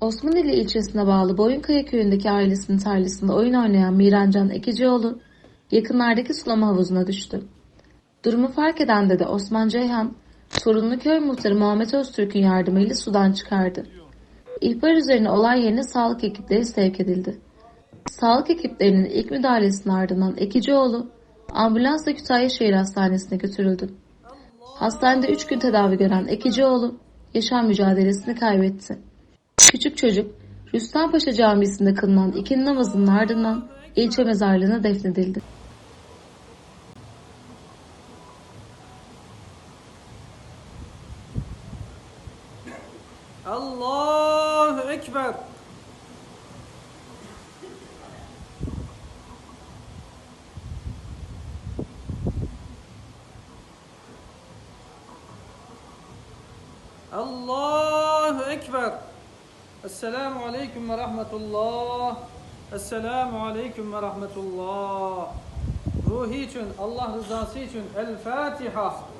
Osmanlı ilçesine bağlı Boyunkaya köyündeki ailesinin tarlasında oyun oynayan Mirancan Ekicioğlu yakınlardaki sulama havuzuna düştü. Durumu fark eden dede Osman Ceyhan, sorunlu köy muhtarı Muhammed Öztürk'ün yardımıyla sudan çıkardı. İhbar üzerine olay yerine sağlık ekipleri sevk edildi. Sağlık ekiplerinin ilk müdahalesinin ardından Ekicioğlu ambulansla Kütahya Şehir Hastanesi'ne götürüldü. Hastanede 3 gün tedavi gören Ekicioğlu yaşam mücadelesini kaybetti. Küçük çocuk Rüstempaşa Camisi'nde kılınan ikindi namazının ardından ilçe mezarlığına defnedildi. Allahu Ekber. Allahu Ekber. السلام عليكم ورحمة الله. السلام عليكم ورحمة الله. روحي الله Allah الفاتحة.